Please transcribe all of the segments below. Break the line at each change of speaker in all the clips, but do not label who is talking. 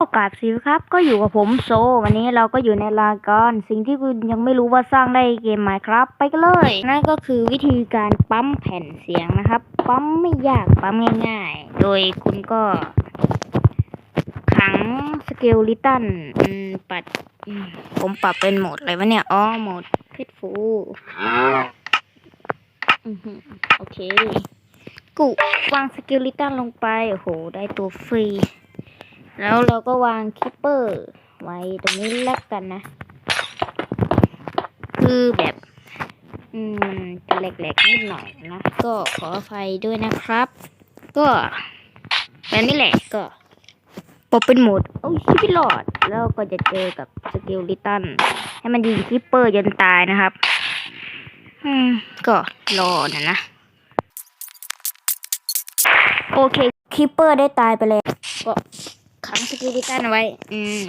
โอกาสสิครับก็อยู่กับผมโซ วันนี้เราก็อยู่ในรายการสิ่งที่คุณยังไม่รู้ว่าสร้างได้เกมไหมครับ ไปกันเลย นั่นก็คือวิธีการปั๊มแผ่นเสียงนะครับ ปั๊มไม่ยากปั๊มง่ายๆ โดยคุณก็ ขังสเกลลิตันอืมปัดผมปรับเป็นโหมดอะไรวะเนี่ยอ๋อโหมดเพชรฟูโอเค กูวางสเกลลิตันลงไปโอ้โหได้ตัวฟรี แล้วเราก็วางคิปเปอร์ไว้ตรงนี้แล้วกันนะ คือแบบ อืมจะแหลกๆนิดหน่อยนะ ก็ขออภัยด้วยนะครับ ก็แบบนี้แหละก็ปบเป็นโหมดโอ้ยชิบหลอด แล้วก็จะเจอกับสเกลลิตัน ให้มันยิงคิปเปอร์จนตายนะครับ อืม ก็รอนะนะ โอเคคิปเปอร์ได้ตายไปแล้วก็ กิลิตันเอาไว้ อืม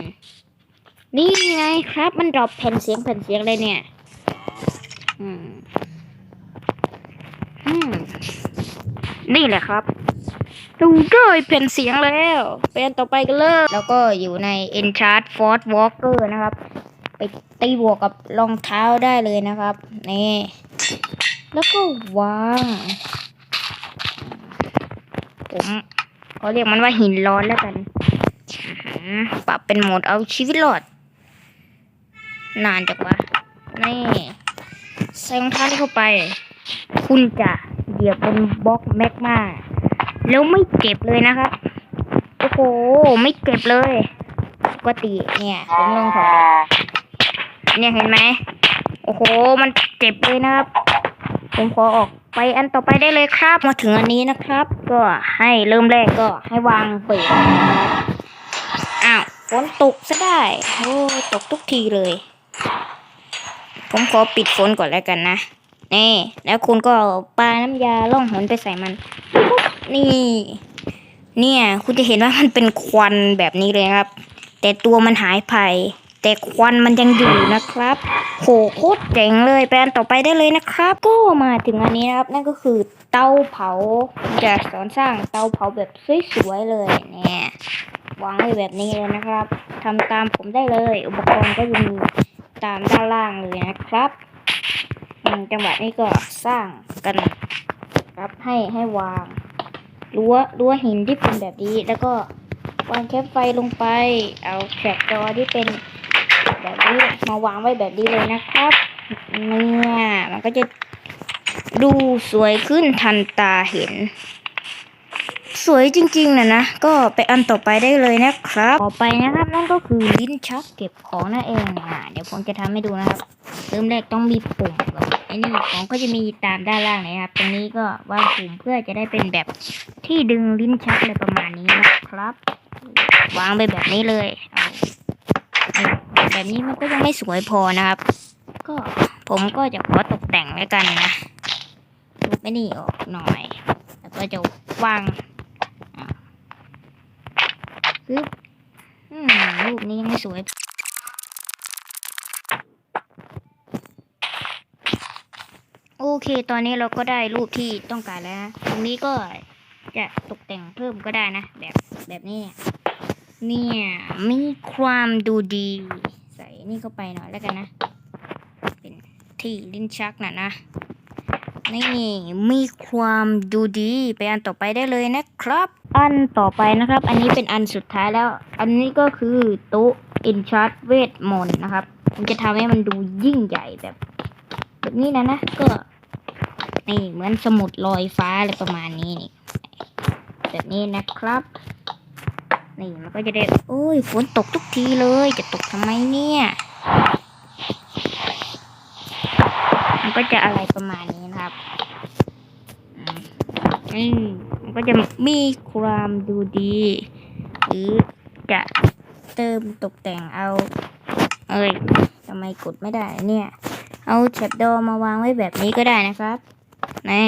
นี่ไงครับมันดรอปแผ่นเสียงแผ่นเสียงเลยเนี่ย อืม อืม นี่แหละครับดูด้วยแผ่นเสียงแล้ว เป็นต่อไปกันเลย แล้วก็อยู่ใน Enchant Force Walker นะครับ ไปตีบวกกับรองเท้าได้เลยนะครับ นี่ แล้วก็วางผมขอเรียกมันว่าหินร้อนแล้วกันอื้อหือ ปรับเป็นโหมดเอาชีวิตรอด นานจังวะ นี่ใส่รองเท้านเข้าไป คุณจะเหยียบบนบล็อกแมกมาแล้วไม่เจ็บเลยนะครับ โอ้โห ไม่เจ็บเลย ปกติเนี่ยผมลองถอดเนี่ยเห็นไหม โอ้โห มันเจ็บเลยนะครับ ผมขอออกไปอันต่อไปได้เลยครับ มาถึงอันนี้นะครับ ก็ให้เริ่มแรกก็ให้วางเปิดนะครับอ้าว ฝนตกซะได้ โอ้ตกทุกทีเลย ผมขอปิดฝนก่อนแล้วกันนะ นี่ แล้วคุณก็เอาปาน้ำยาล่องหนไปใส่มัน นี่ เนี่ย คุณจะเห็นว่ามันเป็นควันแบบนี้เลยครับ แต่ตัวมันหายไป แต่ควันมันยังอยู่นะครับ โหโคตรเจ๋งเลยไปอันต่อไปได้เลยนะครับ ก็มาถึงอันนี้นะครับ นั่นก็คือเตาเผาจะสอนสร้างเตาเผาแบบสวยๆเลยเนี่ย วางไว้แบบนี้เลยนะครับทำตามผมได้เลย อุปกรณ์ก็จะมีตามด้านล่างเลยนะครับจังหวะนี้ก็สร้างกันครับให้ให้วางรั้วรั้วหินที่เป็นแบบนี้ แล้วก็วางแคปไฟลงไป เอาแทร็กจอที่เป็นแบบนี้มาวางไว้แบบนี้เลยนะครับเนี่ยมันก็จะดูสวยขึ้นทันตาเห็น สวยจริงๆนะนะ ก็ไปอันต่อไปได้เลยนะครับ ต่อไปนะครับนั่นก็คือลิ้นชักเก็บของนั่นเองอะเดี๋ยวผมจะทำให้ดูนะครับเริ่มแรกต้องมีปุ่มก่อนไอ้นี่ของก็จะมีตามด้านล่างนะครับ ตรงนี้ก็วางปุ่มเพื่อจะได้เป็นแบบที่ดึงลิ้นชักอะไรประมาณนี้นะครับ วางไปแบบนี้เลยเอาแบบนี้มันก็ยังไม่สวยพอนะครับ ก็ผมก็จะขอตกแต่งแล้วกันนะทุบไม่นี่ออกหน่อย แล้วก็จะวาง ปึ๊บอืมรูปนี้ยังไม่สวยโอเค ตอนนี้เราก็ได้รูปที่ต้องการแล้วนะตรงนี้ก็จะตกแต่งเพิ่มก็ได้นะ แบบแบบนี้เนี่ย มีความดูดี ใส่นี่เข้าไปหน่อยแล้วกันนะ เป็นที่ลิ้นชักน่ะนะ นี่มีความดูดี ไปอันต่อไปได้เลยนะครับ อันต่อไปนะครับ อันนี้เป็นอันสุดท้ายแล้ว อันนี้ก็คือโต๊ะอินชัดเวทมนต์นะครับผมจะทำให้มันดูยิ่งใหญ่แบบ แบบนี้นะนะก็นี่เหมือนสมุดลอยฟ้าอะไรประมาณนี้นี่แบบนี้นะครับ นี่มันก็จะได้โอ้ยฝนตกทุกทีเลย จะตกทำไมเนี่ย มันก็จะอะไรประมาณนี้นะครับ อืม ก็จะมีความดูดี หรือจะเติมตกแต่งเอา เอ้ยทำไมกดไม่ได้เนี่ย เอาแฉบดอมาวางไว้แบบนี้ก็ได้นะครับนี่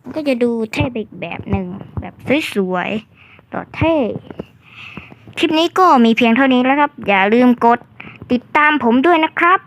มันก็จะดูเท่ไปอีกแบบหนึ่งแบบสวยๆต่อเท่คลิปนี้ก็มีเพียงเท่านี้แล้วครับ อย่าลืมกดติดตามผมด้วยนะครับ